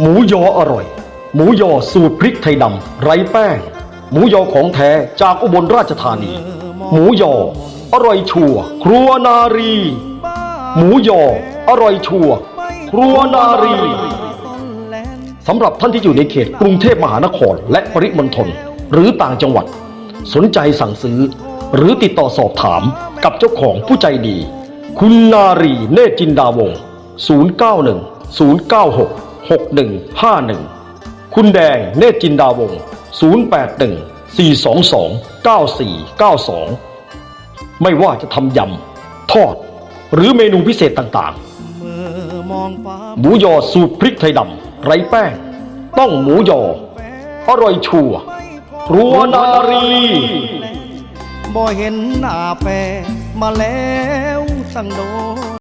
หมูยออร่อย หมูยอสูตรพริกไทยดำไร้แป้ง หมูยอของแท้จากอุบลราชธานี หมูยออร่อยชัวร์ครัวนารี หมูยออร่อยชัวร์ครัวนารีสำหรับท่านที่อยู่ในเขตกรุงเทพมหานครและปริมณฑลหรือต่างจังหวัด สนใจสั่งซื้อ หรือติดต่อสอบถามกับเจ้าของผู้ใจดี คุณนารีเนจินดาวงศ์091 096 6151 คุณแดงเนตรจินดาวงศ์081 422 9492 ไม่ว่าจะทำยำ ทอด หรือเมนูพิเศษต่างๆ หมูยอสูตรพริกไทยดำ ไร้แป้ง ต้องหมูยอ อร่อยชัวร์รัวนารีบ่เห็นหน้าแฟมาแล้วสังโด